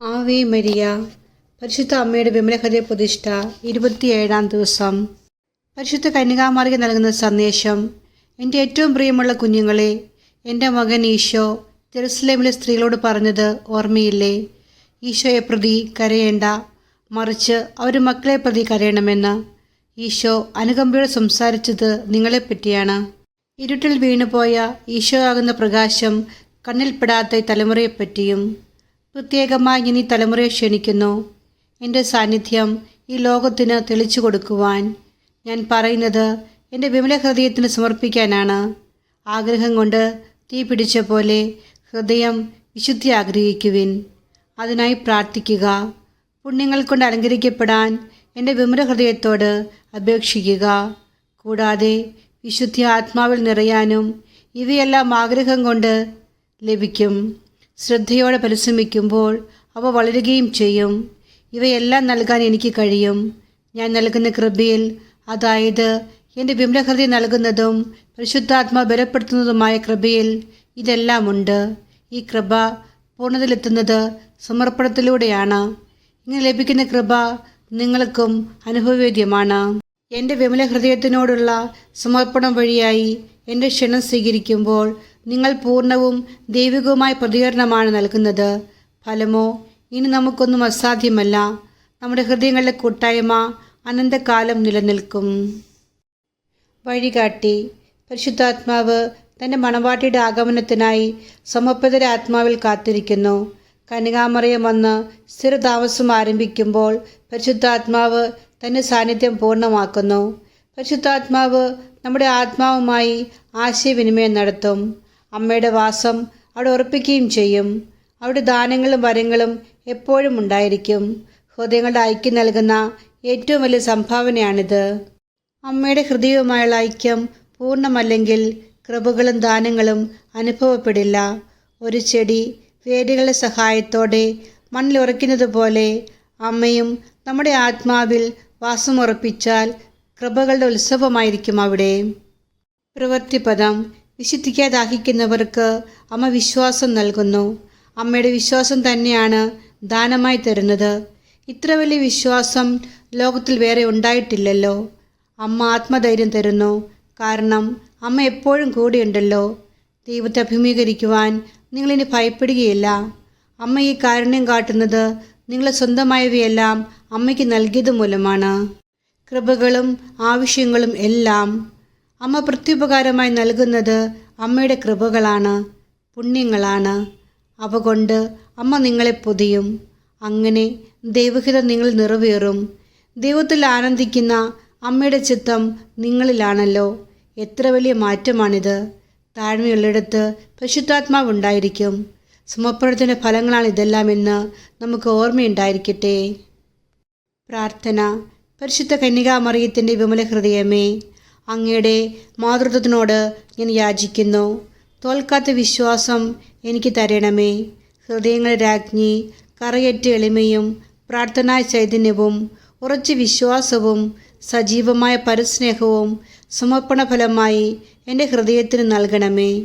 Ave Maria. പരിശുദ്ധ അമ്മയുടെ വിമലഹൃദയ പ്രതിഷ്ഠ ഇരുപത്തിയേഴാം ദിവസം. പരിശുദ്ധ കന്യകാമാർക്ക് നൽകുന്ന സന്ദേശം എന്റെ ഏറ്റവും പ്രിയമുള്ള കുഞ്ഞുങ്ങളെ എന്റെ മകൻ ഈശോ ജെറുസലേമിലെ സ്ത്രീകളോട് പറഞ്ഞത് ഓർമ്മയില്ലേ? ഈശോയെ പ്രതി കരയേണ്ട മറിച്ച് അവർ മക്കളെ പ്രതി കരയണമെന്ന്. ഈശോ അനുകമ്പയോട് സംസാരിച്ചത് നിങ്ങളെപ്പറ്റിയാണ്. ഇരുട്ടിൽ വീണുപോയ ഈശോ ആകുന്ന പ്രകാശം കണ്ണിൽപ്പെടാത്ത തലമുറയെപ്പറ്റിയും പ്രത്യേകമായി ഇനി തലമുറയെ ക്ഷണിക്കുന്നു. എന്റെ സാന്നിധ്യം ഈ ലോകത്തിന് തെളിച്ചു കൊടുക്കുവാൻ ഞാൻ പറയുന്നത് എന്റെ വിമല ഹൃദയത്തിന് സമർപ്പിക്കാനാണ്. ആഗ്രഹം കൊണ്ട് തീ പിടിച്ച പോലെ ഹൃദയം വിശുദ്ധി ആഗ്രഹിക്കുവിൻ. അതിനായി പ്രാർത്ഥിക്കുക. പുണ്യങ്ങൾ കൊണ്ട് അലങ്കരിക്കപ്പെടാൻ എന്റെ വിമല ഹൃദയത്തോട് അപേക്ഷിക്കുക. കൂടാതെ വിശുദ്ധി ആത്മാവിൽ നിറയാനും ഇവയെല്ലാം ആഗ്രഹം കൊണ്ട് ലഭിക്കും. ശ്രദ്ധയോടെ പരിശ്രമിക്കുമ്പോൾ അവ വളരുകയും ചെയ്യും. ഇവയെല്ലാം നൽകാൻ എനിക്ക് കഴിയും. ഞാൻ നൽകുന്ന കൃപയിൽ അതായത് എന്റെ വിമ്രഹൃതി നൽകുന്നതും പരിശുദ്ധാത്മ ബലപ്പെടുത്തുന്നതുമായ കൃപയിൽ ഇതെല്ലാമുണ്ട് ഈ കൃപ പൂർണതയിലെത്തുന്നത് സമർപ്പണത്തിലൂടെയാണ്. ഇങ്ങനെ ലഭിക്കുന്ന കൃപ നിങ്ങൾക്കും അനുഭവവേദ്യമാണ്. എന്റെ വിമല ഹൃദയത്തിനോടുള്ള സമർപ്പണം വഴിയായി എന്റെ ക്ഷണം സ്വീകരിക്കുമ്പോൾ നിങ്ങൾ പൂർണവും ദൈവികവുമായ പ്രതികരണമാണ് നൽകുന്നത്. ഫലമോ ഇനി നമുക്കൊന്നും അസാധ്യമല്ല. നമ്മുടെ ഹൃദയങ്ങളുടെ കൂട്ടായ്മ അനന്തകാലം നിലനിൽക്കും. വഴികാട്ടി. പരിശുദ്ധാത്മാവ് തന്റെ മണവാട്ടിയുടെ ആഗമനത്തിനായി സമർപ്പിതര ആത്മാവിൽ കാത്തിരിക്കുന്നു. കനികാമറിയം വന്ന് സ്ഥിരതാമസം ആരംഭിക്കുമ്പോൾ പരിശുദ്ധാത്മാവ് തന്റെ സാന്നിധ്യം പൂർണമാക്കുന്നു. പരിശുദ്ധാത്മാവ് നമ്മുടെ ആത്മാവുമായി ആശയവിനിമയം നടത്തും. അമ്മയുടെ വാസം അവിടെ ഉറപ്പിക്കുകയും ചെയ്യും. അവിടെ ദാനങ്ങളും വരങ്ങളും എപ്പോഴും ഉണ്ടായിരിക്കും. ഹൃദയങ്ങളുടെ ഐക്യം നൽകുന്ന ഏറ്റവും വലിയ സംഭാവനയാണിത്. അമ്മയുടെ ഹൃദയവുമായുള്ള ഐക്യം പൂർണമല്ലെങ്കിൽ കൃപകളും ദാനങ്ങളും അനുഭവപ്പെടില്ല. ഒരു ചെടി വേരുകളുടെ സഹായത്തോടെ മണ്ണിലുറയ്ക്കുന്നത് പോലെ അമ്മയും നമ്മുടെ ആത്മാവിൽ വാസമുറപ്പിച്ചാൽ കൃപകളുടെ ഉത്സവമായിരിക്കും അവിടെ. പ്രവൃത്തിപദം വിശുദ്ധിക്കാതെ ദാഹിക്കുന്നവർക്ക് അമ്മ വിശ്വാസം നൽകുന്നു. അമ്മയുടെ വിശ്വാസം തന്നെയാണ് ദാനമായി തരുന്നത്. ഇത്ര വലിയ വിശ്വാസം ലോകത്തിൽ വേറെ ഉണ്ടായിട്ടില്ലല്ലോ. അമ്മ ആത്മധൈര്യം തരുന്നു. കാരണം അമ്മ എപ്പോഴും കൂടെയുണ്ടല്ലോ. ദൈവത്തെ അഭിമുഖീകരിക്കുവാൻ നിങ്ങളിനി ഭയപ്പെടുകയില്ല. അമ്മ ഈ കാരുണ്യം കാട്ടുന്നത് നിങ്ങളെ സ്വന്തമായവയെല്ലാം അമ്മയ്ക്ക് നൽകിയത് മൂലമാണ് കൃപകളും ആവശ്യങ്ങളും എല്ലാം അമ്മ പ്രത്യുപകാരമായി നൽകുന്നത് അമ്മയുടെ കൃപകളാണ് പുണ്യങ്ങളാണ്. അവ കൊണ്ട് അമ്മ നിങ്ങളെ പൊതിയും. അങ്ങനെ ദൈവഹിതം നിങ്ങൾ നിറവേറും. ദൈവത്തിൽ ആനന്ദിക്കുന്ന അമ്മയുടെ ചിത്തം നിങ്ങളിലാണല്ലോ. എത്ര വലിയ മാറ്റമാണിത്. താഴ്മയുള്ളിടത്ത് പരിശുദ്ധാത്മാവ് ഉണ്ടായിരിക്കും. സമർപ്പണത്തിന്റെ ഫലങ്ങളാണ് ഇതെല്ലാമെന്ന് നമുക്ക് ഓർമ്മയുണ്ടായിരിക്കട്ടെ. പ്രാർത്ഥന. പരിശുദ്ധ കന്യകാമറിയത്തിന്റെ വിമല ഹൃദയമേ അങ്ങയുടെ മാതൃത്വത്തിനോട് ഞാൻ യാചിക്കുന്നു. തോൽക്കാത്ത വിശ്വാസം എനിക്ക് തരണമേ. ഹൃദയങ്ങളുടെ രാജ്ഞി കറയറ്റ് എളിമയും പ്രാർത്ഥനാ ചൈതന്യവും ഉറച്ച വിശ്വാസവും സജീവമായ പരസ്നേഹവും സമർപ്പണ ഫലമായി എന്റെ ഹൃദയത്തിന് നൽകണമേ.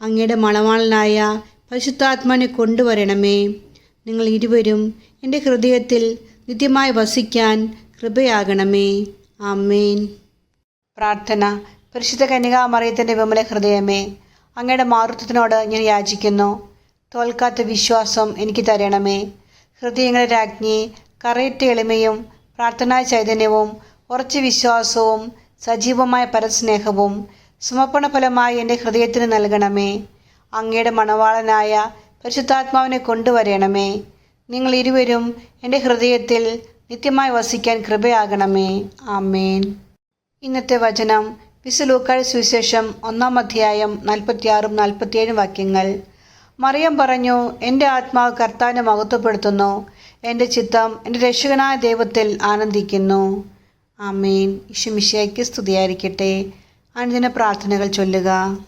അങ്ങയുടെ മണവാളനായ പരിശുദ്ധാത്മാനെ കൊണ്ടുവരണമേ. നിങ്ങൾ ഇരുവരും എന്റെ ഹൃദയത്തിൽ നിത്യമായി വസിക്കാൻ കൃപയാകണമേ. ആമേൻ. പ്രാർത്ഥന. പരിശുദ്ധ കന്യകാമറിയത്തിന്റെ വിമല ഹൃദയമേ അങ്ങയുടെ മാതൃത്വത്തിനോട് ഞാൻ യാചിക്കുന്നു. തോൽക്കാത്ത വിശ്വാസം എനിക്ക് തരണമേ. ഹൃദയങ്ങളുടെ രാജ്ഞി കറയറ്റ എളിമയും പ്രാർത്ഥനാ ചൈതന്യവും ഉറച്ച വിശ്വാസവും സജീവമായ പരസ്നേഹവും സമർപ്പണ ഫലമായി എന്റെ ഹൃദയത്തിന് നൽകണമേ. അങ്ങയുടെ മണവാളനായ പരിശുദ്ധാത്മാവിനെ കൊണ്ടുവരണമേ. നിങ്ങൾ ഇരുവരും എന്റെ ഹൃദയത്തിൽ നിത്യമായി വസിക്കാൻ കൃപയാകണമേ. ആമേൻ. ഇന്നത്തെ വചനം വിസുലൂക്കാട് സുവിശേഷം ഒന്നാം അധ്യായം നാൽപ്പത്തിയാറും നാൽപ്പത്തിയേഴും വാക്യങ്ങൾ. മറിയം പറഞ്ഞു എന്റെ ആത്മാവ് കർത്താവിനെ മഹത്വപ്പെടുത്തുന്നു. എന്റെ ചിത്തം എന്റെ രക്ഷകനായ ദൈവത്തിൽ ആനന്ദിക്കുന്നു. ആമേൻ. ഈശുമിശയ്ക്ക് സ്തുതിയായിരിക്കട്ടെ. അനുദിന പ്രാർത്ഥനകൾ ചൊല്ലുക.